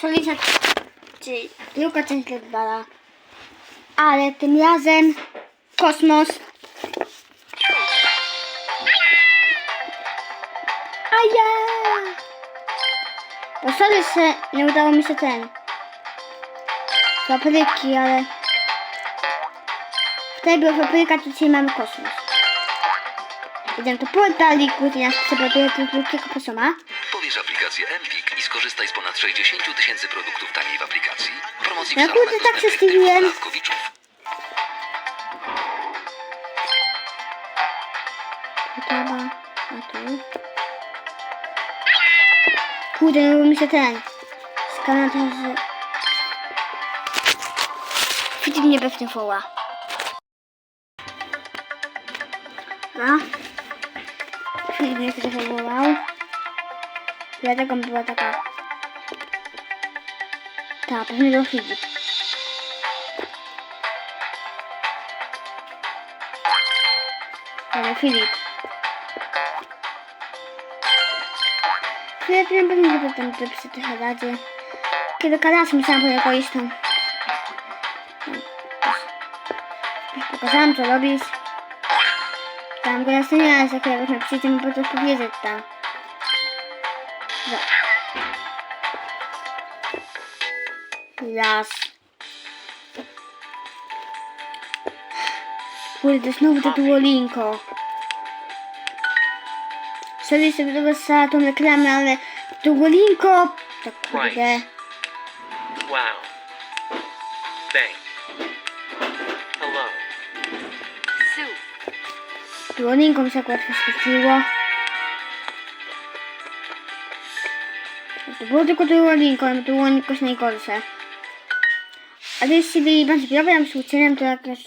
Solisa, czyli druga część Redbala. Ale tym razem kosmos. A ja! Bo sorry, że nie udało mi się ten. Fabryki, ale... Wtedy była fabryka, to dzisiaj mamy kosmos. Idę do portaliku, i nas przebuduję do drugiego pozioma. Pobierz aplikację i skorzystaj z ponad 60 000 tysięcy produktów taniej w aplikacji. Promocji w salonach kurde, tak się dostępnych tylko zdziwiłem. dla Awkowiczów. Potrzeba. Kurde, nie mi się ten. Skana też. Chwycić mnie bez foła. No. Chwycić mnie zawołał. Dlatego była taka. Ta, pewnie do Filip. Ale Filip. Ja wiem, pewnie że potem to przy tych radzie. Kiedy kadasz po niego iść tam. Pokazałam co robić. Tam go jasno nie jest jakiegoś na przyjdzie mi po to powiedzieć tam. Raz. Kurde, znowu to Duolinko. Sorry sobie tego za tą reklamę, ale Duolinko... Tak kurde. Wow. Thank. Hello. Soup. Duolinko mi się akurat wyświetliło. To było tylko Duolinko, ale Duolinko jest najgorsze. Ale jeśli byli bardzo dobrym słuchaczem, to jakieś...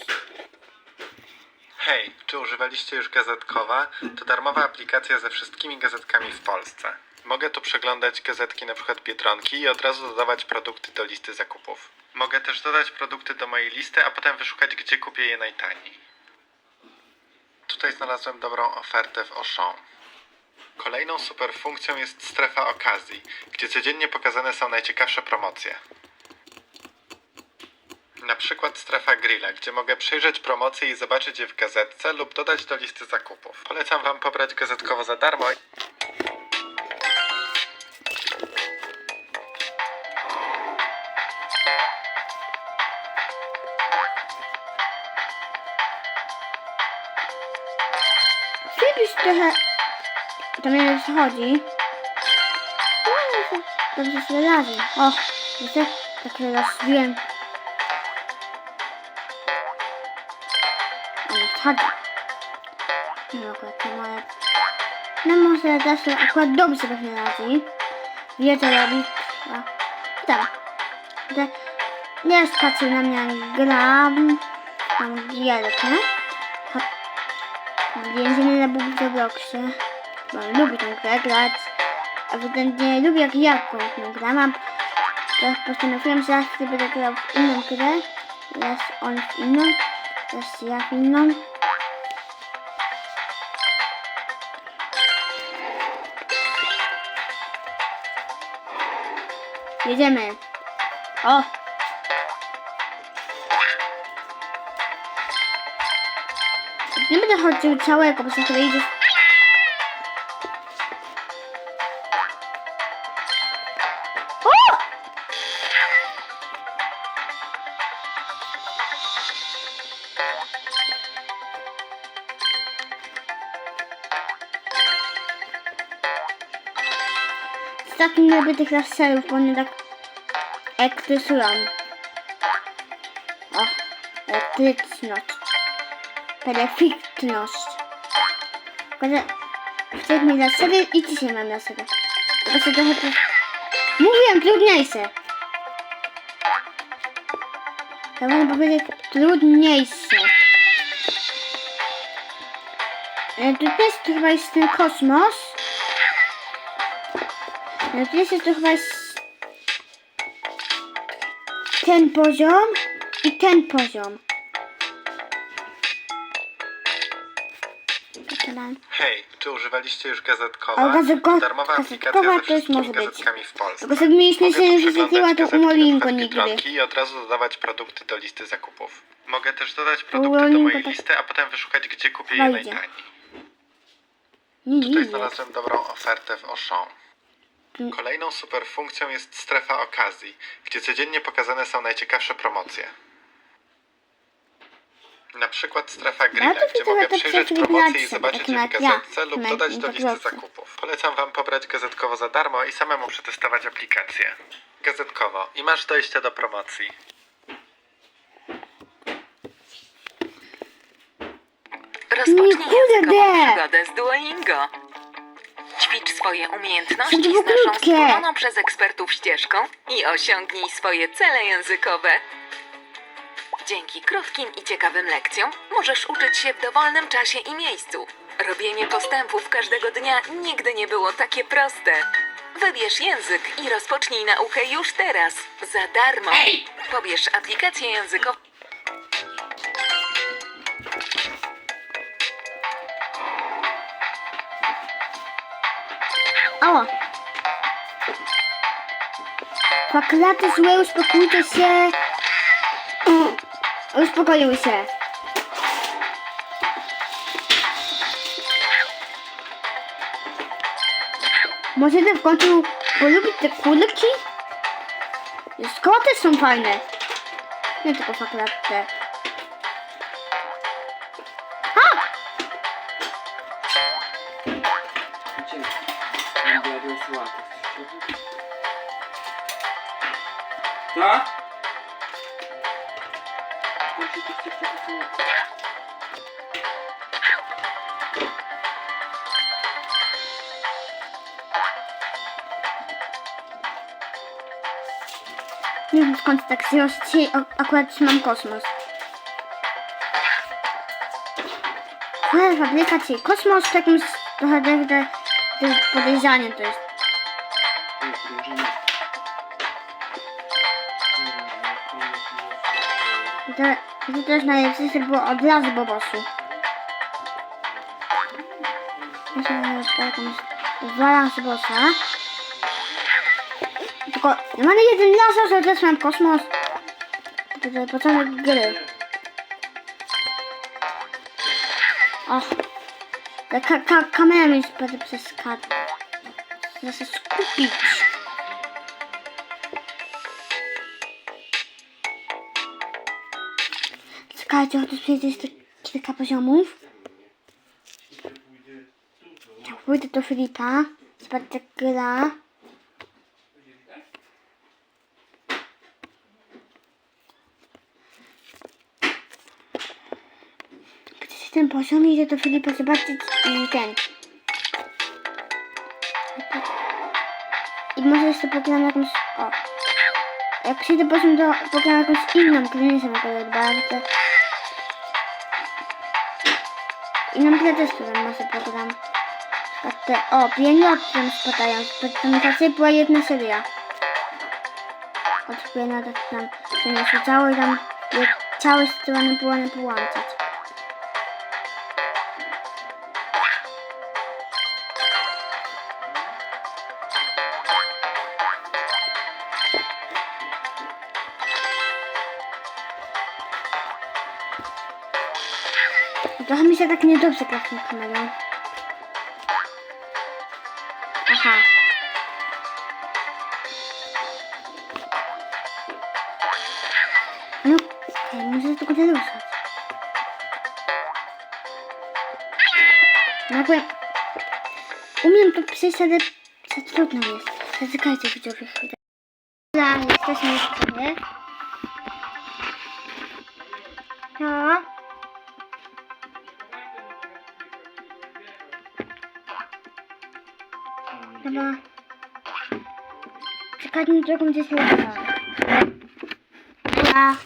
Hej, czy używaliście już Gazetkowa? To darmowa aplikacja ze wszystkimi gazetkami w Polsce. Mogę tu przeglądać gazetki przykład Biedronki i od razu dodawać produkty do listy zakupów. Mogę też dodać produkty do mojej listy, a potem wyszukać, gdzie kupię je najtaniej. Tutaj znalazłem dobrą ofertę w Auchan. Kolejną super funkcją jest strefa okazji, gdzie codziennie pokazane są najciekawsze promocje. Na przykład strefa grilla, gdzie mogę przejrzeć promocje i zobaczyć je w gazetce lub dodać do listy zakupów. Polecam Wam pobrać gazetkowo za darmo. Filip trochę... To mnie już chodzi. Dobrze sobie razi. O, wiecie? Tak rozbiłem. Wchodzi. No akurat to moje... No może zawsze akurat dobrze pewnie radzi. Wie co robi. Tak. Te- Nie spaczył na mnie gram. Tam gierkę. Więzienie na w Robloxie. Bo lubi tą grę grać. Ewidentnie lubi jak ja tą grę mam. Teraz postanowiłem, że sobie będę grał w inną grę. Raz on w inną. Raz ja w inną. Jedziemy. O! Nie będę chodził całego, bo za chwilę Tak nie tych laserów, bo one tak elektryzują. O, elektryczność. Perfektność. Wczoraj mieli lasery i dzisiaj mam lasery. Tylko się trochę... to- Mówiłem, trudniejsze. Ja mogę powiedzieć trudniejsze. Tu też chyba jest ten kosmos. Jest to chyba ten poziom i ten poziom. Hej, czy używaliście już gazetkowa? Ale gazetko- Darmowa aplikacja ze wszystkimi gazetkami w Polsce. Tylko sobie mieliśmy się wyświetliła, to na przykład nigdy. I od razu dodawać produkty do listy zakupów. Mogę też dodać produkty do mojej tak- listy, a potem wyszukać, gdzie kupię je Wejdzie. najtaniej. Nie, nie, Tutaj nie. znalazłem dobrą ofertę w Auchan. Kolejną super funkcją jest strefa okazji, gdzie codziennie pokazane są najciekawsze promocje. Na przykład strefa grilla, Warto gdzie mogę to przeczytać promocje i zobaczyć je w jak ja, gazetce lub na- dodać na do listy zakupów. Polecam Wam pobrać gazetkowo za darmo i samemu przetestować aplikację. Gazetkowo i masz dojście do promocji. Rozpocznij kurde. językową przygodę z Duolingo. Ćwicz swoje umiejętności z naszą krótkie. stworzoną przez ekspertów ścieżką i osiągnij swoje cele językowe. Dzięki krótkim i ciekawym lekcjom możesz uczyć się w dowolnym czasie i miejscu. Robienie postępów każdego dnia nigdy nie było takie proste. Wybierz język i rozpocznij naukę już teraz, za darmo. Pobierz aplikację językową. Ała. Paklaty złe, uspokójcie się. Uspokoiły się. Możecie w końcu polubić te kulki? Skoty są fajne. Nie tylko faklatę. Tak? Nie wiem skąd tak się Dzisiaj akurat trzymam kosmos. Ale fabryka, czyli kosmos to jakimś trochę podejrzanie to jest. I to, to też najlepsze, że było od razu bobosu. Myślę, że jakąś zwalam z bossa. Tylko mamy jeden laser, że też mam kosmos. Jest początek gry. Och. Ta ka ka kamera mi spadła przez kadr. Chcę się skupić. Czekajcie, chociaż przejdę jeszcze kilka poziomów. Jak pójdę do Filipa, zobaczę gra. Gdzieś ten poziom idę do Filipa zobaczyć i ten. I może jeszcze pogram jakąś. O. Jak przyjdę poziom, to pogram jakąś inną grę, nie wiem jaka bardzo. Inną grę też pogram. Na przykład te, o, pieniądze spadają. Pamiętacie, była jedna seria. Od pieniądze tam się nie świecało i tam je całe strony było nie połączyć. Trochę mi się tak niedobrze gra z tą kamerą. Aha. No, okej, muszę tylko ruszać. No jakby... Umiem to przejść, ale za trudno jest. Zaczekajcie widzowie chwilę. Dobra, jesteśmy już sobie. No. Dobra. Czekajcie na drugą gdzieś leżała. Dobra.